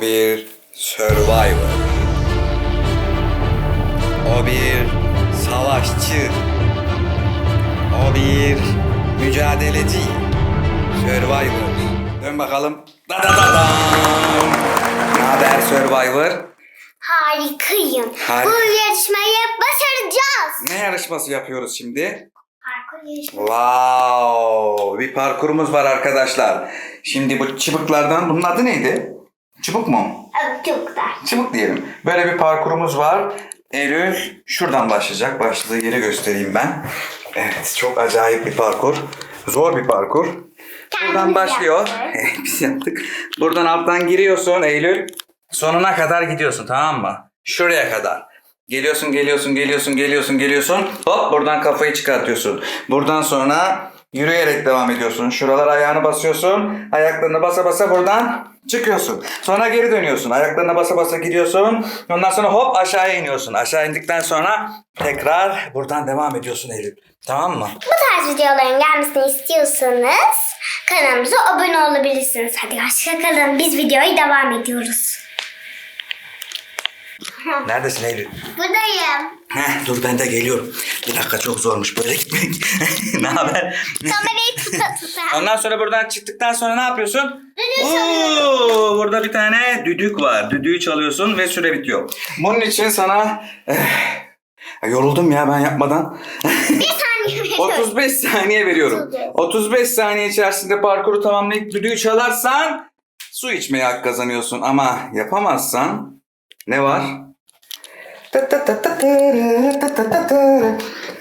O bir survivor. O bir savaşçı. O bir mücadeleci. Survivor. Dön bakalım. Da da da dam. Ne haber Survivor? Harikayım. Har- Bu yarışmayı başaracağız. Ne yarışması yapıyoruz şimdi? Parkur yarışması. Wow, bir parkurumuz var arkadaşlar. Şimdi bu çıbıklardan bunun adı neydi? Çıbık mu? Evet güzel. Çıbık diyelim. Böyle bir parkurumuz var. Eylül şuradan başlayacak. Başladığı yeri göstereyim ben. Evet, çok acayip bir parkur. Zor bir parkur. Buradan Kendimiz başlıyor. yaptık. Biz yaptık. Buradan alttan giriyorsun Eylül. Sonuna kadar gidiyorsun tamam mı? Şuraya kadar. Geliyorsun, geliyorsun, geliyorsun, geliyorsun, geliyorsun. Hop buradan kafayı çıkartıyorsun. Buradan sonra yürüyerek devam ediyorsun. Şuralara ayağını basıyorsun. Ayaklarını basa basa buradan çıkıyorsun. Sonra geri dönüyorsun. Ayaklarına basa basa gidiyorsun. Ondan sonra hop aşağıya iniyorsun. Aşağı indikten sonra tekrar buradan devam ediyorsun Eylül. Tamam mı? Bu tarz videoların gelmesini istiyorsanız kanalımıza abone olabilirsiniz. Hadi hoşça kalın. Biz videoya devam ediyoruz. Neredesin Eylül? Buradayım. Heh, dur ben de geliyorum. Bir dakika çok zormuş böyle gitmek. ne haber? Kamerayı tuta tuta. Ondan sonra buradan çıktıktan sonra ne yapıyorsun? Düdüğü Oo, burada bir tane düdük var. Düdüğü çalıyorsun ve süre bitiyor. Bunun için sana eh, yoruldum ya ben yapmadan. Bir saniye veriyorum. 35 saniye veriyorum. 35 saniye içerisinde parkuru tamamlayıp düdüğü çalarsan su içmeye hak kazanıyorsun. Ama yapamazsan ne var?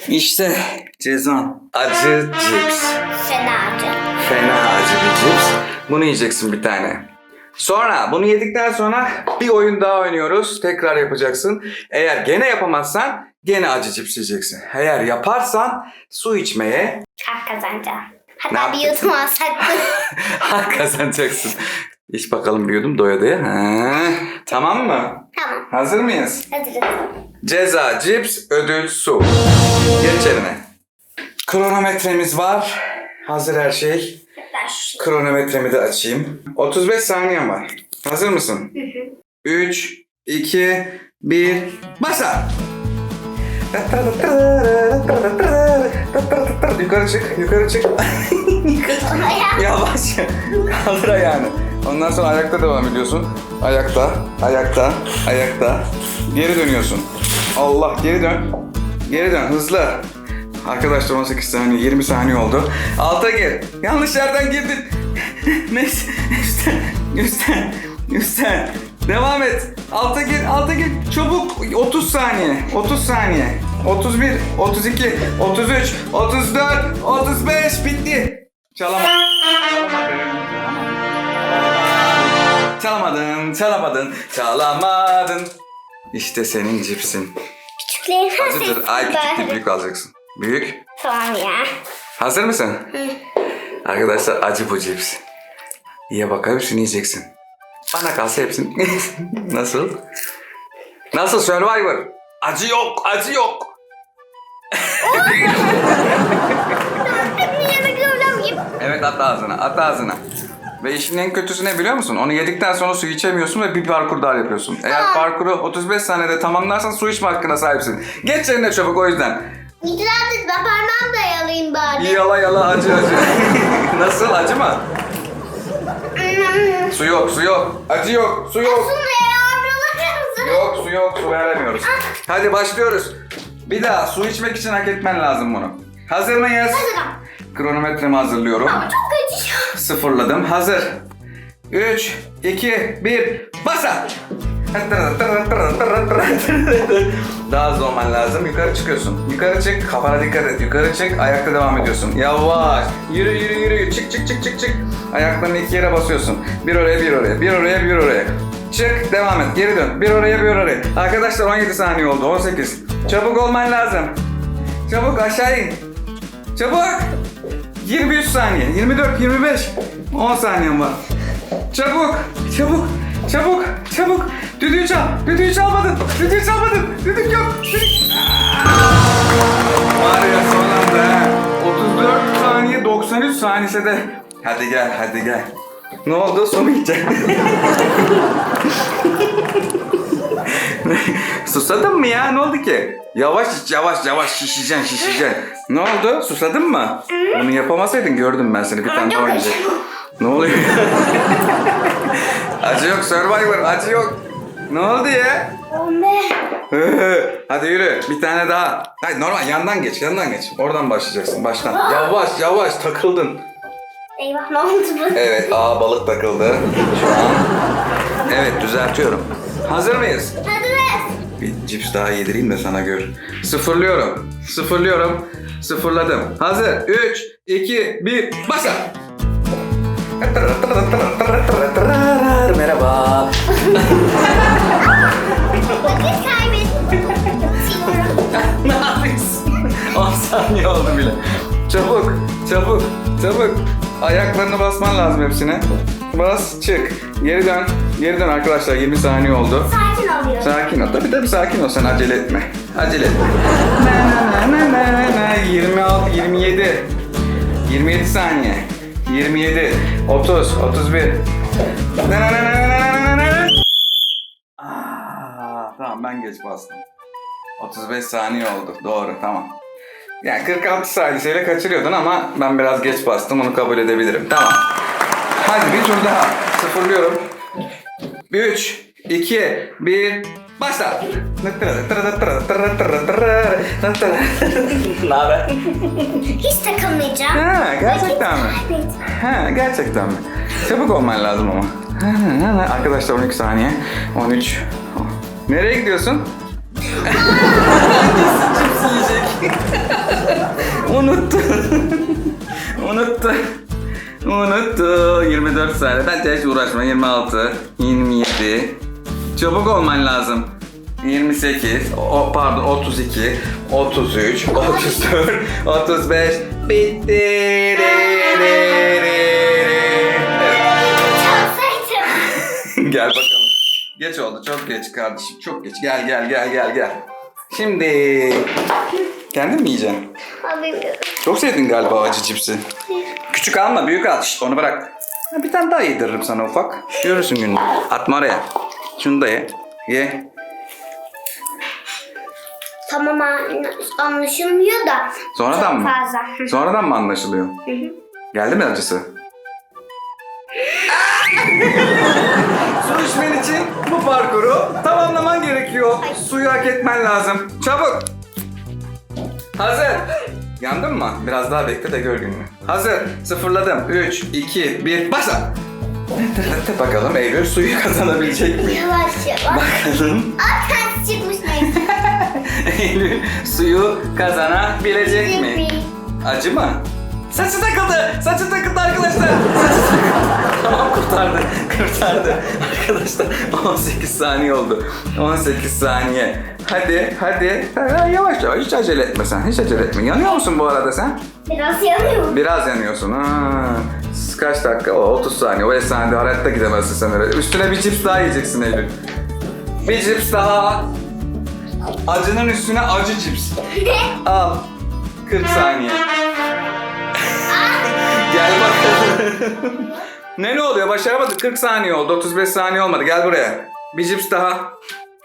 İşte cezan. Acı cips. Senacı. Fena acı bir cips. Bunu yiyeceksin bir tane. Sonra bunu yedikten sonra bir oyun daha oynuyoruz. Tekrar yapacaksın. Eğer gene yapamazsan gene acı cips yiyeceksin. Eğer yaparsan su içmeye Hak kazanacağım. Ne Hatta bir yapacaksın? yudum alsak mı? hak kazanacaksın. İç bakalım bir yudum doya doya. Ha, tamam mı? Tamam. Hazır mıyız? Hazırız. Ceza, cips, ödül, su. Geç yerine. Kronometremiz var. Hazır her şey. Şu şey. Kronometremi de açayım. 35 saniyem var. Hazır mısın? 3, 2, 1, başla! yukarı çık, yukarı çık. Yavaş. Kaldır ayağını. Ondan sonra ayakta devam ediyorsun. Ayakta, ayakta, ayakta. Geri dönüyorsun. Allah geri dön. Geri dön hızlı. Arkadaşlar 18 saniye 20 saniye oldu. Alta gir. Yanlış yerden girdin. Neyse. Üstten. Üstten. Üstten. Devam et. Alta gir. Alta gir. Çabuk. 30 saniye. 30 saniye. 31, 32, 33, 34, 35 bitti. Çalama. Çalamadın, çalamadın, çalamadın. İşte senin cipsin. Küçüklerin Acıdır. Ay küçük büyük alacaksın. Büyük. Tamam ya. Hazır mısın? Arkadaşlar acı bu cips. Ye bakalım şunu yiyeceksin. Bana kalsa hepsini. Nasıl? Nasıl Survivor? Acı yok, acı yok. Evet at ağzına, at ağzına. Ve işin en kötüsü ne biliyor musun? Onu yedikten sonra su içemiyorsun ve bir parkur daha yapıyorsun. Eğer Aa. parkuru 35 saniyede tamamlarsan su içme hakkına sahipsin. Geç yerine çabuk o yüzden. İtiraz et ben parmağımı da yalayayım bari. Yala yala acı acı. Nasıl acı mı? Hmm. Su yok, su yok. Acı yok, su yok. Şunu yavrularımızı. Yok su yok su veremiyoruz. Hadi başlıyoruz. Bir daha su içmek için hak etmen lazım bunu. Hazır mıyız? Hazırım. Kronometremi hazırlıyorum. Ama çok acıyor. Sıfırladım. Hazır. 3, 2, 1, basa! Daha hızlı olman lazım. Yukarı çıkıyorsun. Yukarı çık. Kafana dikkat et. Yukarı çık. Ayakta devam ediyorsun. Yavaş. Yürü yürü yürü. Çık çık çık çık çık. Ayaklarını iki yere basıyorsun. Bir oraya bir oraya. Bir oraya bir oraya. Çık. Devam et. Geri dön. Bir oraya bir oraya. Arkadaşlar 17 saniye oldu. 18. Çabuk olman lazım. Çabuk aşağı in. Çabuk. 23 saniye. 24, 25. 10 saniyem var. Çabuk, çabuk, çabuk, çabuk. Düdüğü çal. Düdüğü çalmadın. Düdüğü çalmadın. Düdük yok. Düdük. Var ya son anda ha. 34 saniye 93 saniyede. Hadi gel, hadi gel. Ne oldu? Su mu içeceksin? Susadın mı ya? Ne oldu ki? Yavaş iç, yavaş yavaş şişeceksin şişeceksin. Ne oldu? Susadın mı? Bunu yapamasaydın gördüm ben seni bir tane daha oynayacak. Ne oluyor? acı yok Survivor acı yok. Ne oldu ya? O ne? Hadi yürü bir tane daha. Hayır normal yandan geç yandan geç. Oradan başlayacaksın baştan. Yavaş yavaş takıldın. Eyvah ne oldu bu? Evet aa balık takıldı şu an. Evet düzeltiyorum. Hazır mıyız? Hazırız. Bir cips daha yedireyim de sana gör. Sıfırlıyorum. Sıfırlıyorum. Sıfırladım. Hazır. 3, 2, 1, başla. Merhaba. Vakit kaybettim. ne yapıyorsun? 10 saniye oldu bile. Çabuk, çabuk, çabuk. Ayaklarını basman lazım hepsine. Bas, çık. Geri dön. Geri dön arkadaşlar. 20 saniye oldu. Oluyorum. Sakin ol. Tabii tabii sakin ol. Sen acele etme. Acele etme. Na, na, na, na, na. 26, 27. 27 saniye. 27, 30, 31. Na, na, na, na, na, na, na, na. Aa, tamam ben geç bastım. 35 saniye oldu. Doğru tamam. Yani 46 saniyeyle kaçırıyordun ama ben biraz geç bastım. Onu kabul edebilirim. Tamam. Hadi bir tur daha. Sıfırlıyorum. 3, 2, 1, başla. Ne haber? Hiç takılmayacağım. Ha, gerçekten mi? Kaybettim. Ha, gerçekten mi? Çabuk olman lazım ama. Arkadaşlar 12 saniye. 13. Nereye gidiyorsun? Cips yiyecek. Unuttu. Unuttu. Unuttu. 24 saniye. Ben hiç uğraşma. 26, 27. Çabuk olman lazım. 28, o, pardon 32, 33, 34, 35, bitti. Çalsaydım. gel bakalım. Geç oldu, çok geç kardeşim, çok geç. Gel gel gel gel gel. Şimdi kendin mi yiyeceksin? Bilmiyorum. Çok sevdin galiba acı cipsi. Küçük alma, büyük al. Şşt, onu bırak. Ha, bir tane daha yediririm sana ufak. Görürsün gününü. Atma oraya. Şunu da ye. Ye. Tamam an- anlaşılmıyor da. Sonradan çok mı? fazla. Sonradan mı anlaşılıyor? Geldi mi acısı? Su içmen için bu parkuru tamamlaman gerekiyor. Suyu hak etmen lazım. Çabuk. Hazır. Yandın mı? Biraz daha bekle de gör gününü. Hazır. Sıfırladım. 3, 2, 1, başla. Bakalım Eylül suyu kazanabilecek mi? Yavaş yavaş. Bakalım Aa ters çıkmış neyse. Eylül suyu kazanabilecek mi? Acı mı? Saçı takıldı. Saçı takıldı arkadaşlar. Saçı takıldı. tamam kurtardı. Kurtardı. Arkadaşlar 18 saniye oldu. 18 saniye. Hadi hadi. Ha, yavaş yavaş hiç acele etme sen. Hiç acele etme. Yanıyor musun bu arada sen? Biraz yanıyor. Biraz yanıyorsun. Ha. Kaç dakika? O 30 saniye. O esnada hayatta gidemezsin sen öyle. Üstüne bir cips daha yiyeceksin Eylül. Bir cips daha. Acının üstüne acı cips. Al. 40 saniye. Gel bakalım. ne ne oluyor? Başaramadık. 40 saniye oldu. 35 saniye olmadı. Gel buraya. Bir cips daha.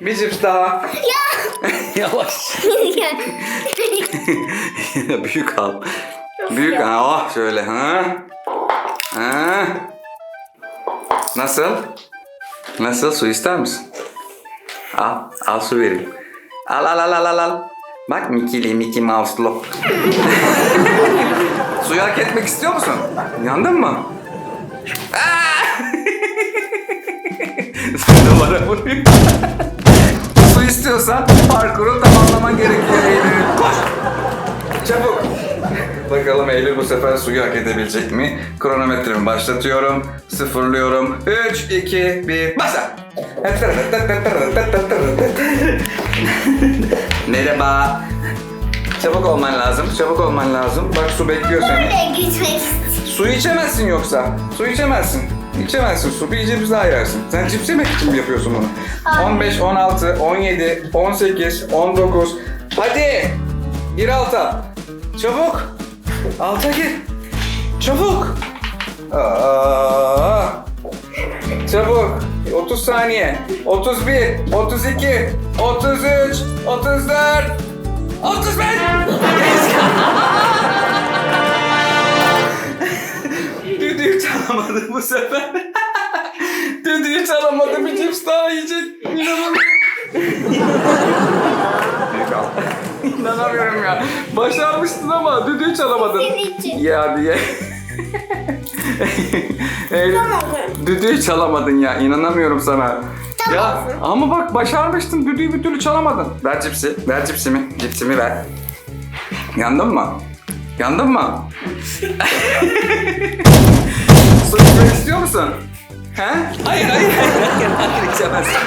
Bir cips daha. Yavaş. Büyük al. Büyük al. Oh şöyle. Ha? Ha? Nasıl? Nasıl? Su ister misin? Al. Al su vereyim. Al al al al al. al. Bak Mickey'li Mickey Mouse'lu. Suyu hak etmek istiyor musun? Yandın mı? Sen bana vuruyor. Su istiyorsan parkuru tamamlaman gerekiyor. Koş! Çabuk! Bakalım Eylül bu sefer suyu hak edebilecek mi? Kronometremi başlatıyorum. Sıfırlıyorum. 3, 2, 1, başla! Merhaba. Çabuk olman lazım. Çabuk olman lazım. Bak su bekliyor seni. Oraya gitmek. Su içemezsin yoksa. Su içemezsin. İçemezsin su. Bir cips daha yersin. Sen cips yemek için mi yapıyorsun bunu? Hayır. 15, 16, 17, 18, 19. Hadi. Gir alta. Çabuk. Alta gir. Çabuk. Aa. Çabuk. 30 30 saniye. 31, 32, 33, 34, 35. Düdüğü çalamadı bu sefer. Düdüğü çalamadı. Bir cips daha yiyecek. İnanamıyorum. İnanamıyorum ya. Başarmıştın ama düdüğü çalamadın. Senin için. Ya diye. Düdüğü çalamadın ya. İnanamıyorum sana. Ya ama bak başarmıştın. Düdüğü bir türlü çalamadın. Ver cipsi. Ver cipsimi. Cipsimi ver. Yandın mı? Yandın mı? Su içmek istiyor musun? He? Hayır, hayır, hayır, içemezsin.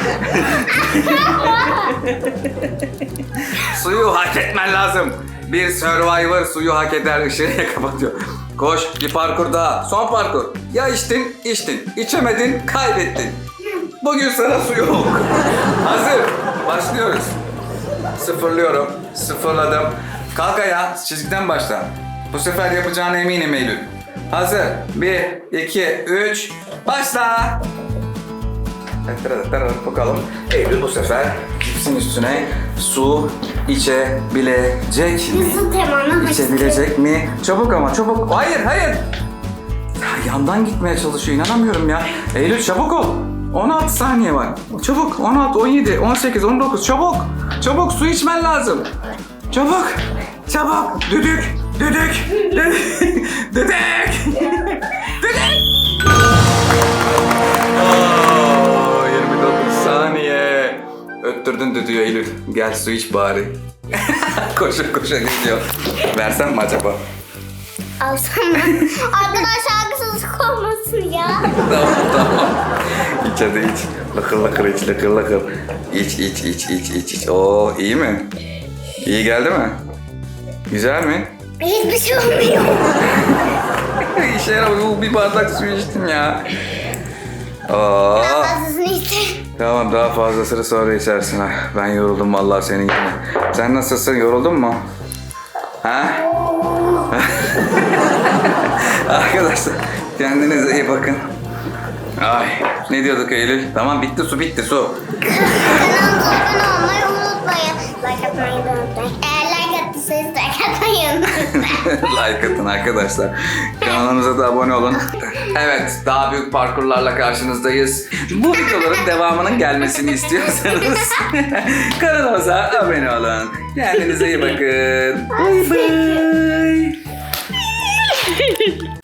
suyu hak etmen lazım. Bir Survivor suyu hak eder, ışığı kapatıyor. Koş, bir parkur daha. Son parkur. Ya içtin, içtin. İçemedin, kaybettin. Bugün sana su yok. Hazır. Başlıyoruz. Sıfırlıyorum. Sıfırladım. Kalk ayağa. Çizgiden başla. Bu sefer yapacağına eminim Eylül. Hazır. Bir, iki, üç. Başla. Bakalım. Eylül bu sefer cipsin üstüne su içebilecek mi? Nasıl temanı İçebilecek mi? Çabuk ama çabuk. Hayır hayır. Ya yandan gitmeye çalışıyor inanamıyorum ya. Eylül çabuk ol. 16 saniye var. Çabuk 16, 17, 18, 19 çabuk. Çabuk su içmen lazım. Çabuk. Çabuk. Düdük. Düdük. Düdük. Düdük. Düdük. Öttürdün düdüğü Eylül. Gel su iç bari. koşa koşa gidiyor. Versem mi acaba? Alsam mı? Arkadaşlar haksızlık olmasın ya. tamam tamam. İç hadi iç. Lakır lakır iç lakır lakır. İç iç iç iç iç iç. Oo iyi mi? İyi geldi mi? Güzel mi? Hiçbir şey olmuyor. İşe yaramadı. Bir bardak su içtim ya. Oo. Daha fazlasını isterim. Tamam daha fazlasını sonra içersin. Ah, Ben yoruldum vallahi senin yerine. Sen nasılsın? Yoruldun mu? Ha? Arkadaşlar kendinize iyi bakın. Ay ne diyorduk Eylül? Tamam bitti su bitti su. Kanalımıza abone olmayı unutmayın. Like atmayı da unutmayın. Eğer like attıysanız like atmayı unutmayın. like atın arkadaşlar. Kanalımıza da abone olun. Evet, daha büyük parkurlarla karşınızdayız. Bu videoların devamının gelmesini istiyorsanız kanalımıza abone olun. Kendinize iyi bakın. Bay bay.